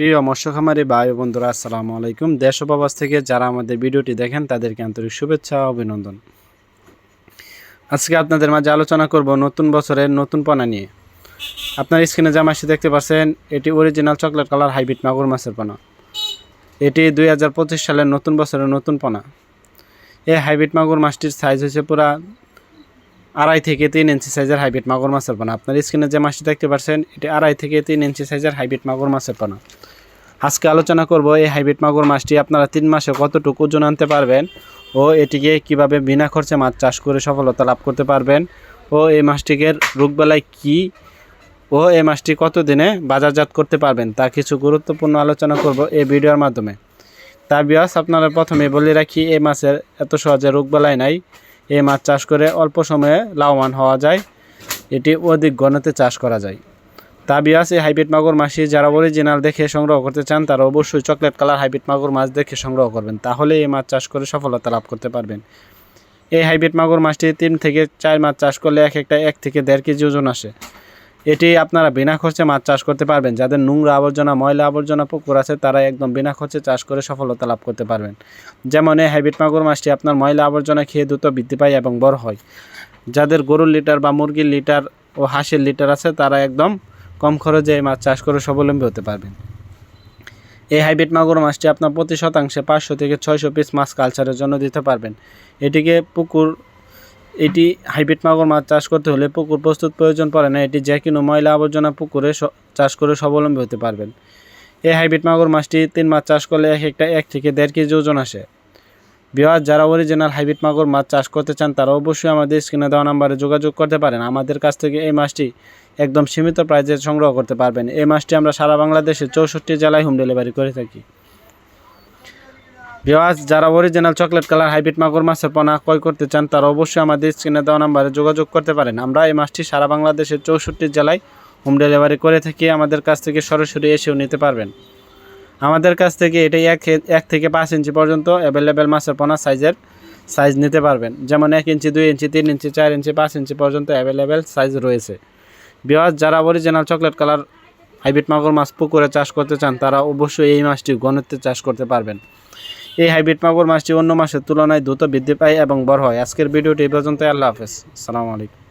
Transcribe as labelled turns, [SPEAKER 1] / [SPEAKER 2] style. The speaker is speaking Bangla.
[SPEAKER 1] প্রিয় মৎস্য ভাই বন্ধুরা, আসসালামু আলাইকুম। দেশ ও প্রবাস থেকে যারা আমাদের ভিডিওটি দেখেন, তাদেরকে আন্তরিক শুভেচ্ছা অভিনন্দন। আজকে আপনাদের মাঝে আলোচনা করব নতুন বছরের নতুন পণা নিয়ে। আপনার স্ক্রিনে যে মাছটি দেখতে পাচ্ছেন, এটি অরিজিনাল চকলেট কালার হাইব্রিড মাগুর মাছের পোনা। এটি দুই হাজার পঁচিশ সালের নতুন বছরের নতুন পোনা। এই হাইব্রিড মাগুর মাছটির সাইজ হয়েছে পুরা আড়াই থেকে তিন ইঞ্চি সাইজের হাইব্রিড মাগুর মাছের পোনা। আপনার স্ক্রিনে যে মাছটি দেখতে পাচ্ছেন, এটি আড়াই থেকে তিন ইঞ্চি সাইজের হাইব্রিড মাগুর মাছের পোনা। আজকে আলোচনা করব এই হাইব্রিড মাগুর মাছটি আপনারা তিন মাসে কতটুকু ওজন আনতে পারবেন ও এটিকে কীভাবে বিনা খরচে মাছ চাষ করে সফলতা লাভ করতে পারবেন ও এই মাছটিকে রোগবেলায় কী ও এই মাছটি কতদিনে বাজারজাত করতে পারবেন তা কিছু গুরুত্বপূর্ণ আলোচনা করব এই ভিডিওর মাধ্যমে। তা বিয়াস আপনারা প্রথমে বলে রাখি, এই মাছের এত সহজে রোগবেলায় নাই। এই মাছ চাষ করে অল্প সময়ে লাভবান হওয়া যায়। এটি অধিক গণতে চাষ করা যায়। তা বিয়াস এই হাইব্রিড মাগুর মাছটি যারা অরিজিনাল দেখে সংগ্রহ করতে চান, তারা অবশ্যই চকলেট কালার হাইব্রিড মাগুর মাছ দেখে সংগ্রহ করবেন। তাহলে এই মাছ চাষ করে সফলতা লাভ করতে পারবেন। এই হাইব্রিড মাগুর মাছটি তিন থেকে চার মাছ চাষ করলে এক একটা এক থেকে দেড় কেজি ওজন আসে। এটি আপনারা বিনা খরচে মাছ চাষ করতে পারবেন। যাদের নোংরা আবর্জনা, ময়লা আবর্জনা, পুকুর আছে, তারা একদম বিনা খরচে চাষ করে সফলতা লাভ করতে পারবেন। যেমন এই হাইব্রিড মাগুর মাছটি আপনার ময়লা আবর্জনা খেয়ে দ্রুত বৃদ্ধি পায় এবং বড় হয়। যাদের গরুর লিটার বা মুরগির লিটার ও হাঁসের লিটার আছে, তারা একদম কম খরচে মাছ চাষ করে স্বাবলম্বী হতে পারবেন। এই হাইব্রিড মাগুর মাছটি আপনার প্রতি শতাংশে পাঁচশো থেকে ছয়শো পিস মাছ কালচারের জন্য দিতে পারবেন। এটিকে পুকুর, এটি হাইব্রিড মাগুর মাছ চাষ করতে হলে পুকুর প্রস্তুত প্রয়োজন পড়ে না, এটি যে কোনো ময়লা আবর্জনা পুকুরে চাষ করে স্বাবলম্বী হতে পারবেন। এই হাইব্রিড মাগুর মাছটি তিন মাছ চাষ করলে এক একটা এক থেকে দেড় কেজি ওজন আসে। বিহার যারা অরিজিনাল হাইব্রিড মাগুর মাছ চাষ করতে চান, তারা অবশ্যই আমাদের স্ক্রিনে দেওয়া নাম্বারে যোগাযোগ করতে পারেন। আমাদের কাছ থেকে এই মাছটি একদম সীমিত প্রাইজে সংগ্রহ করতে পারবেন। এই মাছটি আমরা সারা বাংলাদেশে চৌষট্টি জেলায় হোম ডেলিভারি করে থাকি। বিওয়াজ যারা অরিজিনাল চকলেট কালার হাইব্রিড মাগুর মাছের পোনা ক্রয় করতে চান, তারা অবশ্যই আমাদের স্ক্রিনে দেওয়া নাম্বারে যোগাযোগ করতে পারেন। আমরা এই মাছটি সারা বাংলাদেশের চৌষট্টি জেলায় হোম ডেলিভারি করে থাকি। আমাদের কাছ থেকে সরাসরি এসেও নিতে পারবেন। আমাদের কাছ থেকে এটাই এক এক থেকে পাঁচ ইঞ্চি পর্যন্ত অ্যাভেলেবেল মাছের পোনা সাইজের সাইজ নিতে পারবেন। যেমন এক ইঞ্চি, দুই ইঞ্চি, তিন ইঞ্চি, চার ইঞ্চি, পাঁচ ইঞ্চি পর্যন্ত অ্যাভেলেবেল সাইজ রয়েছে। বিওয়াজ যারা অরিজিনাল চকলেট কালার হাইব্রিড মাগুর মাছ পুকুরে চাষ করতে চান, তারা অবশ্যই এই মাছটি ঘনত্বে চাষ করতে পারবেন। এই হাইব্রিড মাগুর মাছটি অন্য মাসের তুলনায় দ্রুত বৃদ্ধি পায় এবং বড় হয়। আজকের ভিডিওটি এই পর্যন্ত আল্লাহ হাফেজ। আসসালামু আলাইকুম।